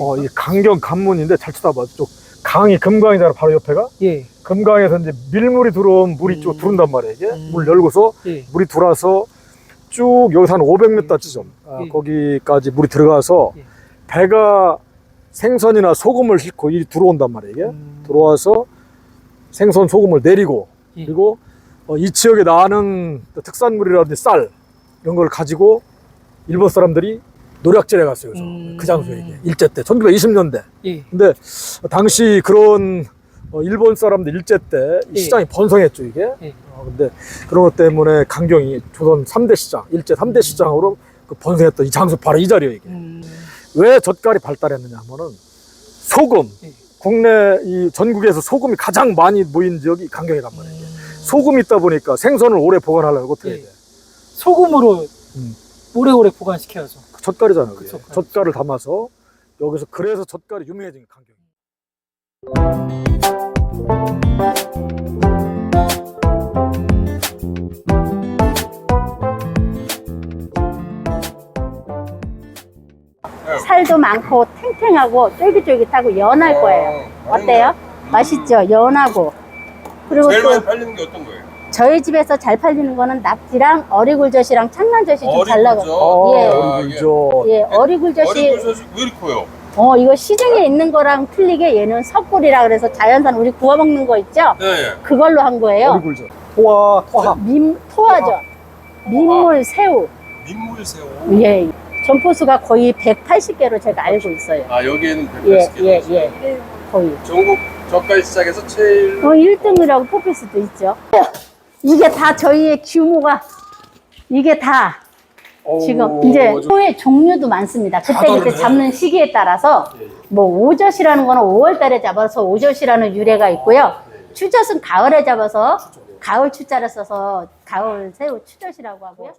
어, 이 강경 관문인데 잘 쳐다봐. 쪽 강이 금강이잖아, 바로 옆에가. 예, 금강에서 이제 밀물이 들어오면 물이 쭉 음. 들어온단 말이야, 이게. 음. 물 열고서 예. 물이 들어와서 쭉 여기서 한 500m 지점, 아, 예. 거기까지 물이 들어가서 예. 배가 생선이나 소금을 싣고 이 들어온단 말이야, 이게. 음. 들어와서 생선, 소금을 내리고, 예. 그리고 어, 이 지역에 나는 특산물이라든지 쌀, 이런 걸 가지고 일본 사람들이 노략질해 갔어요, 그래서. 음. 그 장소에 이게. 일제 때, 1920년대. 예. 근데 당시 그런 어, 일본 사람들 일제 때 예. 시장이 번성했죠 이게. 예. 어, 근데 그런 것 때문에 강경이 조선 3대 시장, 일제 3대 시장으로 그 번성했던 이 장소 바로 이 자리예요 이게. 음. 왜 젓갈이 발달했느냐 하면은 소금. 예. 국내 이 전국에서 소금이 가장 많이 모인 지역이 강경이란 말이에요. 이게. 소금이 있다 보니까 생선을 오래 보관하려면 어떻게 해야 예. 돼? 소금으로 음. 오래오래 보관시켜야죠. 젓갈이잖아요. 그게. 그쵸, 젓갈을 담아서 여기서 그래서 젓갈이 유명해진 게 강경이. 살도 많고 탱탱하고 쫄깃쫄깃하고 연할 거예요. 어때요? 맛있죠? 연하고. 그리고 제일 또 많이 팔리는 게 어떤 거예요? 저희 집에서 잘 팔리는 거는 낙지랑 어리굴젓이랑 창란젓이 좀 잘 나가요. 어, 예. 어리굴젓. 예, 어리굴젓이 어리굴젓이 왜 이렇게 커요? 어 이거 시중에 있는 거랑 틀리게 얘는 석굴이라 그래서 자연산 우리 구워 먹는 거 있죠? 네. 그걸로 한 거예요. 어리굴젓. 토화, 토합. 민 토화젓, 민물 새우. 민물 새우. 예. 점포수가 거의 180개로 제가 알고 있어요. 아 여기에는 예, 180개. 예, 예. 거의. 전국 젓갈 시장에서 제일 어, 1등이라고 뽑힐 수도 있죠. 이게 다 저희의 규모가, 이게 다 지금 이제 소의 종류도 많습니다. 그때 그때 잡는 시기에 따라서 뭐 오젓이라는 거는 5월 달에 잡아서 오젓이라는 유래가 있고요. 추젓은 가을에 잡아서 가을 추자를 써서 가을 새우 추젓이라고 하고요.